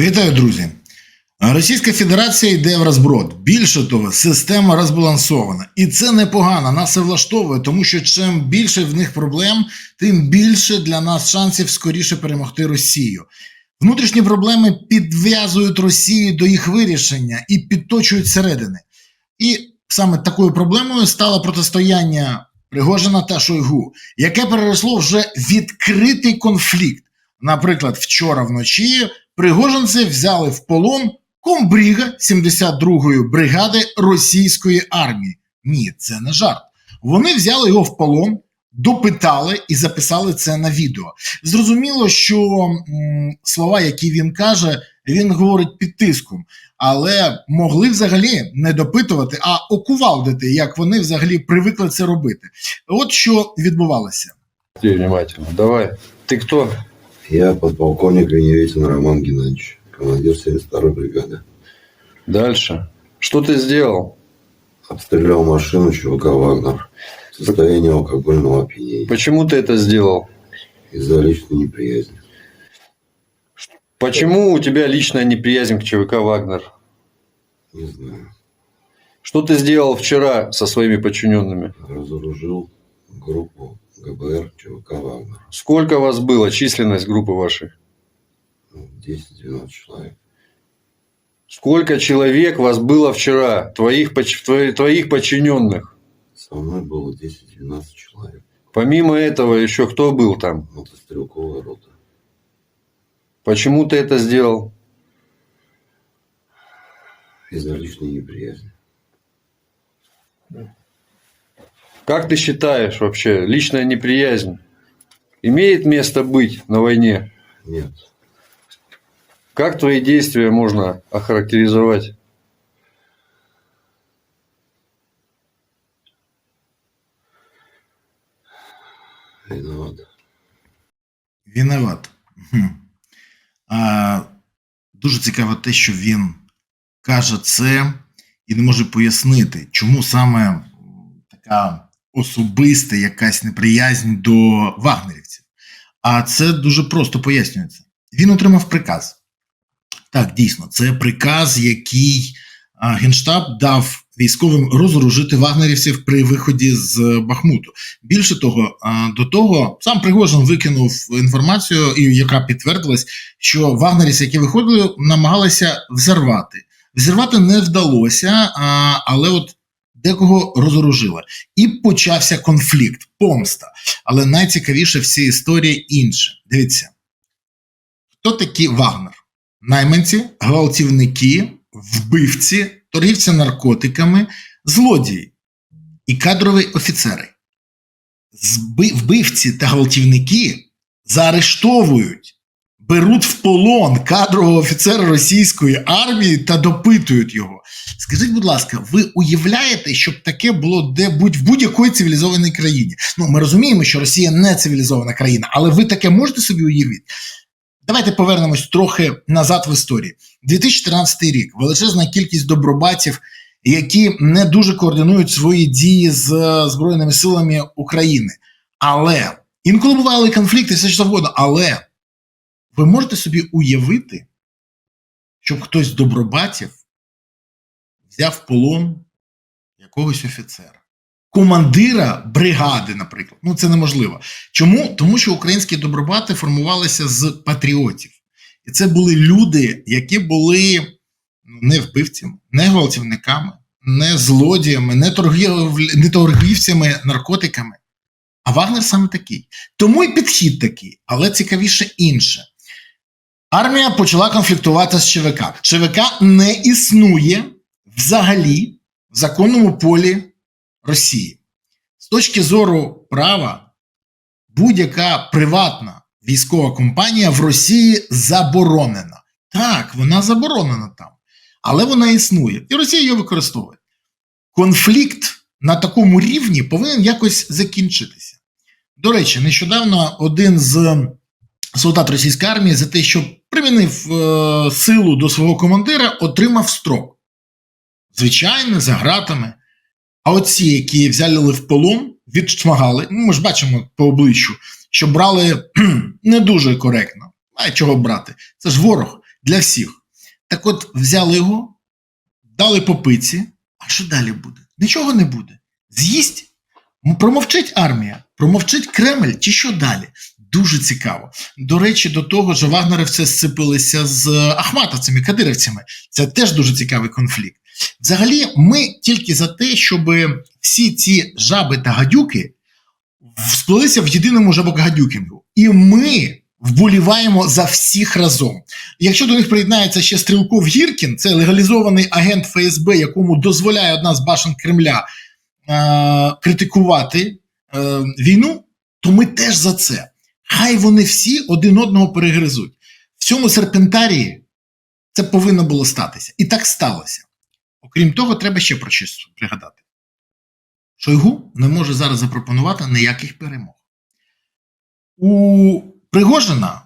Вітаю, друзі! Російська Федерація йде в розброд. Більше того, система розбалансована. І це непогано, нас це влаштовує, тому що чим більше в них проблем, тим більше для нас шансів скоріше перемогти Росію. Внутрішні проблеми підв'язують Росію до їх вирішення і підточують середини. І саме такою проблемою стало протистояння Пригожина та Шойгу, яке переросло вже відкритий конфлікт. Наприклад, вчора вночі пригожинці взяли в полон комбріга 72-ї бригади російської армії. Ні, це не жарт. Вони взяли його в полон, допитали і записали це на відео. Зрозуміло, що м, слова, які він каже, він говорить під тиском, але могли взагалі не допитувати, а окувалдити, як вони взагалі привикли це робити. От що відбувалося. Внимательно. Давай. Ты кто? Я подполковник Веневетин Роман Геннадьевич, командир 72-й бригады. Дальше. Что ты сделал? Обстрелял машину ЧВК «Вагнер» в состоянии алкогольного опьянения Почему ты это сделал? из-за личной неприязни. Почему у тебя личная неприязнь к ЧВК «Вагнер»? Не знаю. Что ты сделал вчера со своими подчиненными? Разоружил группу ГБР ЧВК «Вагнер». Сколько вас было, численность группы вашей? Ну, 10-12 человек. Сколько человек вас было вчера, твоих, твоих подчиненных? Со мной было 10-12 человек. Помимо этого еще кто был там? Мотострелковая рота. Почему ты это сделал? Из-за личной неприязни. Как ты считаешь вообще, личная неприязнь имеет место быть на войне? Нет. Как твои действия можно охарактеризовать? Виноват. Виноват. Хм. А, дуже цікаво те, що він каже це і не може пояснити, чому саме м, така особиста якась неприязнь до вагнерівців. А це дуже просто пояснюється. Він отримав приказ. Так, дійсно, це приказ, який Генштаб дав військовим розоружити вагнерівців при виході з Бахмуту. Більше того, до того сам Пригожин викинув інформацію, яка підтвердилась, що вагнерівці, які виходили, намагалися взорвати. Взірвати не вдалося, але от декого розоружили. І почався конфлікт, помста. Але найцікавіше в цій історії інше. Дивіться, хто такі Вагнер? Найманці, гвалтівники, вбивці, торгівці наркотиками, злодії і кадрові офіцери. Вбивці та гвалтівники заарештовують, беруть в полон кадрового офіцера російської армії та допитують його. Скажіть, будь ласка, ви уявляєте, щоб таке було де будь в будь-якої цивілізованій країні? Ну, ми розуміємо, що Росія не цивілізована країна, але ви таке можете собі уявити? Давайте повернемось трохи назад в історії. 2014 рік величезна кількість добробатів, які не дуже координують свої дії з е, Збройними силами України. Але інколи бували конфлікти, все що завгодно. Але ви можете собі уявити, щоб хтось добробатів взяв полон якогось офіцера, командира бригади, наприклад. Ну це неможливо. Чому? Тому що українські добробати формувалися з патріотів. І це були люди, які були ну, не вбивцями, не гвалтівниками, не злодіями, не, торгів... не торгівцями наркотиками. А Вагнер саме такий. Тому і підхід такий, але цікавіше інше. Армія почала конфліктувати з ЧВК. ЧВК не існує взагалі в законному полі Росії. З точки зору права, будь-яка приватна військова компанія в Росії заборонена. Так, вона заборонена там, але вона існує, і Росія її використовує. Конфлікт на такому рівні повинен якось закінчитися. До речі, нещодавно один з солдат російської армії за те, що примінив е, силу до свого командира, отримав строк. Звичайно, за гратами. А оці, які взяли в полон, відшмагали, ну ми ж бачимо по обличчю, що брали не дуже коректно. А чого брати? Це ж ворог. для всіх. Так от взяли його, дали по пиці, а що далі буде? Нічого не буде. З'їсть, промовчить армія, промовчить Кремль, чи що далі? Дуже цікаво. До речі, до того ж, вагнерівці сцепилися з ахматовцями, кадирівцями. Це теж дуже цікавий конфлікт. Взагалі, ми тільки за те, щоб всі ці жаби та гадюки сплелися в єдиному жабокагадюкінгу. І ми вболіваємо за всіх разом. Якщо до них приєднається ще Стрілков Гіркін, це легалізований агент ФСБ, якому дозволяє одна з башен Кремля е- критикувати е- війну, то ми теж за це. Хай вони всі один одного перегризуть. В цьому серпентарії це повинно було статися. І так сталося. Окрім того, треба ще про щось пригадати. Шойгу не може зараз запропонувати ніяких перемог. У Пригожина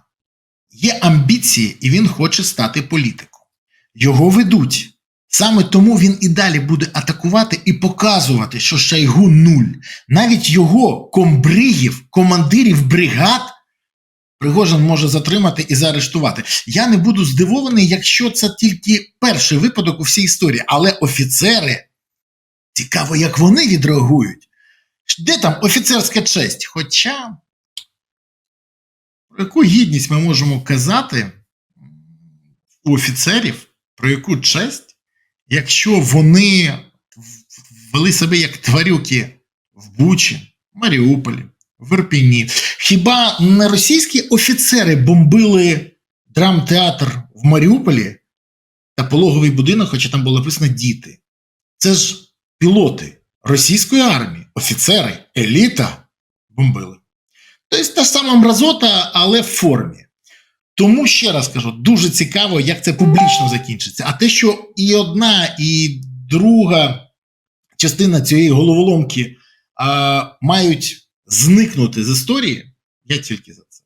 є амбіції, і він хоче стати політиком. Його ведуть. Саме тому він і далі буде атакувати і показувати, що Шойгу нуль. Навіть його комбригів, командирів бригад Пригожин може затримати і заарештувати. Я не буду здивований, якщо це тільки перший випадок у всій історії, але офіцери цікаво, як вони відреагують. Де там офіцерська честь? Хоча про яку гідність ми можемо казати у офіцерів, про яку честь, якщо вони вели себе як тварюки в Бучі, Маріуполі, в Ірпіні. Хіба не російські офіцери бомбили драмтеатр в Маріуполі та пологовий будинок, хоча там було написано діти? Це ж пілоти російської армії, офіцери, еліта бомбили. Тобто та сама мразота, але в формі. Тому ще раз кажу, дуже цікаво, як це публічно закінчиться. А те, що і одна, і друга частина цієї головоломки а, мають зникнути з історії, я тільки за це.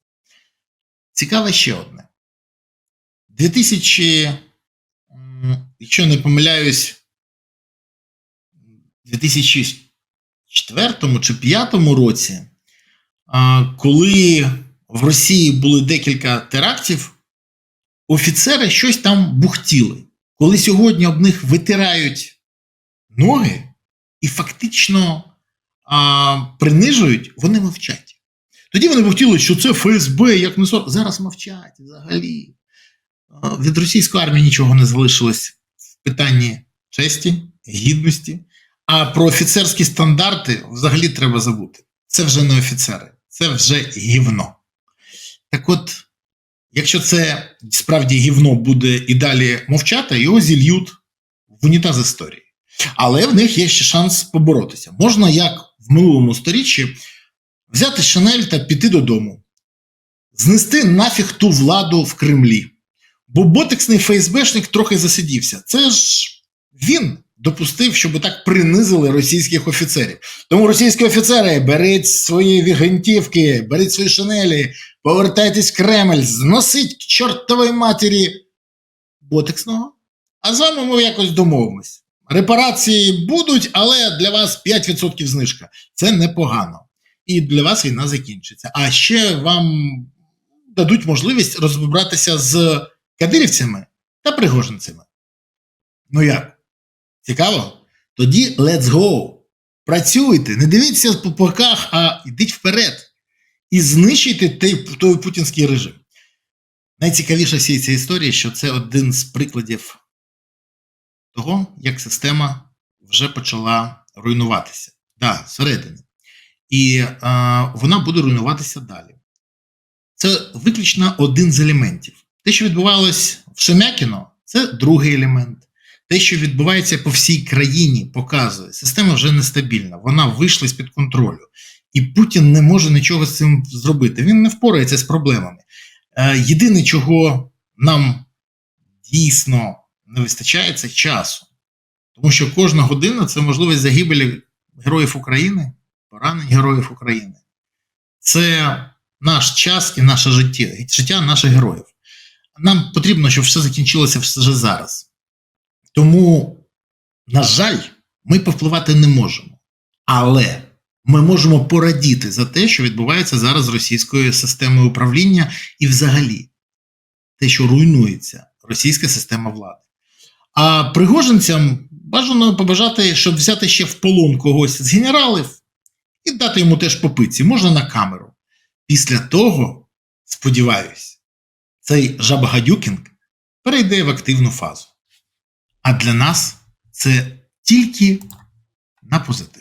Цікаве ще одне. 2000, якщо не помиляюсь, 2004 чи 2005 році, а, коли в Росії були декілька терактів, офіцери щось там бухтіли. Коли сьогодні об них витирають ноги і фактично а, принижують, вони мовчать. Тоді вони бухтіли, що це ФСБ, як не сор. Зараз мовчать взагалі. Від російської армії нічого не залишилось в питанні честі, гідності. А про офіцерські стандарти взагалі треба забути. Це вже не офіцери, це вже гівно. Так от, якщо це справді гівно буде і далі мовчати, його зільють в унітаз історії. Але в них є ще шанс поборотися. Можна, як в минулому сторіччі, взяти Шанель та піти додому, знести нафіг ту владу в Кремлі. Бо ботексний ФСБшник трохи засидівся. Це ж він допустив, щоб так принизили російських офіцерів. Тому російські офіцери, беріть свої вігантівки, беріть свої шинелі, повертайтесь в Кремль, зносить к чортової матері ботексного. А з вами ми якось домовимось. Репарації будуть, але для вас 5% знижка. Це непогано. І для вас війна закінчиться. А ще вам дадуть можливість розібратися з кадирівцями та пригожинцями. Ну як? Цікаво? Тоді let's go. Працюйте, не дивіться по боках, а йдіть вперед. І знищуйте той, той путінський режим. Найцікавіше всієї цієї історії, що це один з прикладів того, як система вже почала руйнуватися. Да, зсередини. І е, вона буде руйнуватися далі. Це виключно один з елементів. Те, що відбувалось в Шемякіно, це другий елемент. Те, що відбувається по всій країні, показує, система вже нестабільна, вона вийшла з-під контролю. І Путін не може нічого з цим зробити. Він не впорається з проблемами. Е, єдине, чого нам дійсно не вистачає, це часу. Тому що кожна година це можливість загибелі героїв України, поранень героїв України. Це наш час і наше життя, життя наших героїв. Нам потрібно, щоб все закінчилося вже зараз. Тому, на жаль, ми повпливати не можемо. Але ми можемо порадіти за те, що відбувається зараз з російською системою управління і взагалі те, що руйнується російська система влади. А пригожинцям бажано побажати, щоб взяти ще в полон когось з генералів і дати йому теж попиці, можна на камеру. Після того, сподіваюсь, цей жабагадюкінг перейде в активну фазу. А для нас це тільки на позитив.